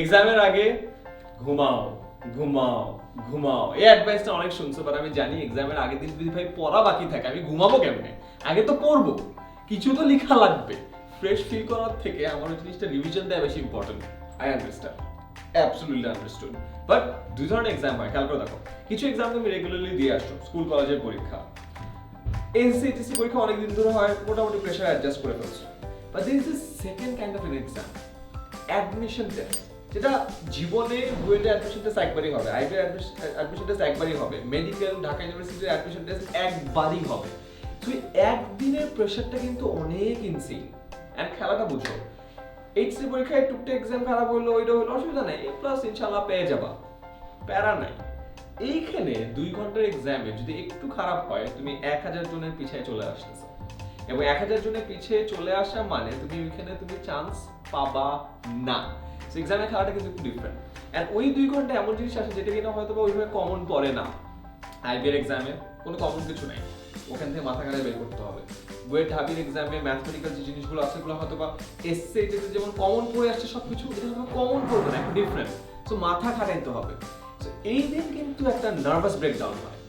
এক্সামের আগে ঘুমাও ঘুমাও ঘুমাও। এই অ্যাডভাইসটা অনেক শুনছো বাট আমি জানি এক্সামের আগের দিন যদি ভাই পড়া বাকি থাকে, আমি ঘুমাবো কেমনে? আগে তো পড়ব, কিছু তো লেখা লাগবে। ফ্রেশ ফিল করার থেকে আমার ওই জিনিসটা রিভিশন দেওয়া বেশি important I understand absolutely understood but দুই ধরনের এক্সাম হয়, খেয়াল করে দেখো। কিছু এক্সাম তুমি রেগুলারলি দিয়ে আসছো স্কুল কলেজের পরীক্ষা। এসএসসি পরীক্ষা অনেক দিন ধরে হয়, মোটামুটি প্রেশার অ্যাডজাস্ট করে ফেলছো। But there is second kind of an exam admission test যেটা জীবনে বুয়েটে অ্যাডমিশন টেস্ট একবারই হবে আইবি অ্যাডমিশন টেস্ট একবারই হবে মেডিকেল ঢাকা ইউনিভার্সিটির অ্যাডমিশন টেস্ট একবারই হবে। তো এই একদিনের প্রেশারটা কিন্তু অনেক ইনসিন অ্যান্ড খেলাটা বুঝো এইচসি পরীক্ষায় টুকটা এক্সাম খারাপ হলো ওইটা হলো অসুবিধা নেই। এ প্লাস ইনশাল্লাহ পেয়ে যাবা, প্যারা নাই। এইখানে দুই ঘণ্টার এক্সামে যদি একটু খারাপ হয়, তুমি এক হাজার জনের পিছিয়ে চলে আসতেছো। এবং এক হাজার জনের পিছিয়ে চলে আসা মানে তুমি ওইখানে তুমি চান্স পাবা না। এক্সামের খেলাটা কিন্তু একটু ডিফারেন্ট অ্যান্ড ওই দুই ঘণ্টা এমন জিনিস আসে যেটা কিনা হয়তো বা ওইভাবে কমন পড়ে না। আইবিএর এক্সামে কোনো কমন কিছু নাই। ওখান থেকে মাথা কাটায় বের করতে হবে। বুয়েট ঢাবির এক্সামে ম্যাথমেটিক্যাল যে জিনিসগুলো আছে সেগুলো হয়তো বা এটাতে যেমন কমন পড়ে আসছে সব কিছু এটা হয়তো কমন পড়বে না একটু ডিফারেন্ট সো মাথা খাটাইতে হবে। So, এই দিন কিন্তু একটা নার্ভাস ব্রেকডাউন হয়।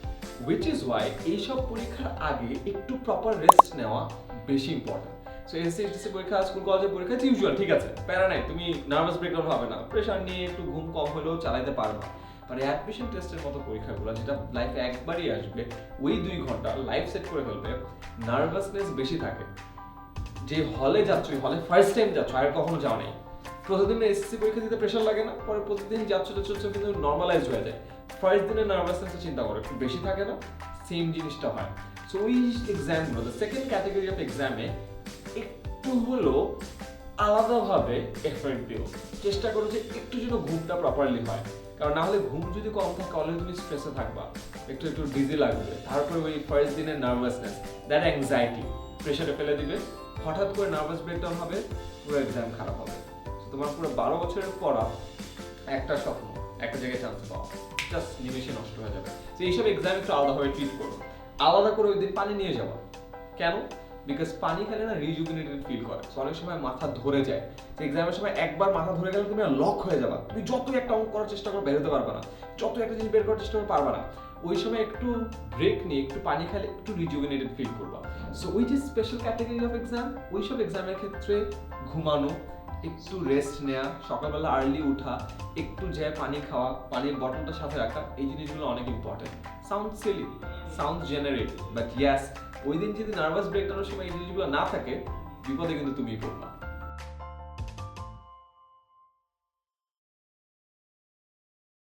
উইচ ইজ ওয়াই এইসব পরীক্ষার আগে একটু প্রপার রেস্ট নেওয়া বেশি ইম্পর্টেন্ট সো এসএসসি পরীক্ষা স্কুল কলেজের পরীক্ষা ইউজুয়াল ঠিক আছে? প্যারা নাই, তুমি নার্ভাস ব্রেকডাউন হবে না। প্রেশার নিয়ে একটু ঘুম কম হলেও চালাতে পারবা। মানে অ্যাডমিশন টেস্টের মতো পরীক্ষাগুলো, যেটা লাইফে একবারই আসবে, ওই দুই ঘণ্টা লাইফ সেট করে ফেলবে নার্ভাসনেস বেশি থাকে। যে হলে যাচ্ছ হলে ফার্স্ট টাইম যাচ্ছ, আর কখনো যাও নেই প্রতিদিন এসএসসি পরীক্ষা দিতে প্রেশার লাগে না, পরে প্রতিদিন যাচ্ছ যাচ্ছ কিন্তু নর্মালাইজ হয়ে যায়। ফার্স্ট দিনের নার্ভাসনেস চিন্তা করো, একটু বেশি থাকে না সেম জিনিসটা হয়। সো ওই এক্সামগুলো সেকেন্ড ক্যাটাগরি অফ এক্সামে একটু হলো আলাদাভাবে এফর্ট দিও। চেষ্টা করো যে একটু যেন ঘুমটা প্রপারলি হয়। কারণ না হলে ঘুম যদি কম থাকে অলরেডি তুমি স্ট্রেসে থাকবা। একটু একটু ডিজি লাগবে। তারপরে ওই ফার্স্ট দিনের নার্ভাসনেস দ্যাট অ্যাংজাইটি প্রেশারে ফেলে দিবে। হঠাৎ করে নার্ভাস ব্রেকডাউন হবে, পুরো এক্সাম খারাপ হবে। তোমার পুরো বারো বছরের পড়া একটা স্বপ্ন, একটা জায়গায় চান্স পাওয়া। জাস্ট নিমেষে নষ্ট হয়ে যাবে। তো এইসব এক্সাম একটু আলাদাভাবে ট্রিট করো। আলাদা করে ওই দিন পানি নিয়ে যাওয়া। কেন? বিকজ পানি খেলে না রিজুভিনেটেড ফিল করে। So, অনেক সময় মাথা ধরে যায়। তো এক্সামের সময় একবার মাথা ধরে গেলে তুমি লক হয়ে যাবা। তুমি যত একটা অঙ্ক করার চেষ্টা করো বের হতে পারবে না। যত একটা জিনিস বের করার চেষ্টা করো পারবে না। ওই সময় একটু ব্রেক নিয়ে একটু পানি খেলে একটু রিজুভিনেটেড ফিল করবা। সো ওই যে স্পেশাল ক্যাটাগরি অফ এক্সাম ওই সব এক্সামের ক্ষেত্রে ঘুমানো একটু রেস্ট নেওয়া সকালবেলা আর্লি উঠা, একটু যে পানি খাওয়া, পানির বটলটা সাথে রাখা, এই জিনিসগুলো অনেক important sound silly sound generate but yes ওই দিন যদি নার্ভাস ব্রেক ব্রেকডাউনের সময় এই জিনিসগুলো না থাকে, বিপদে কিন্তু তুমি পড়বা।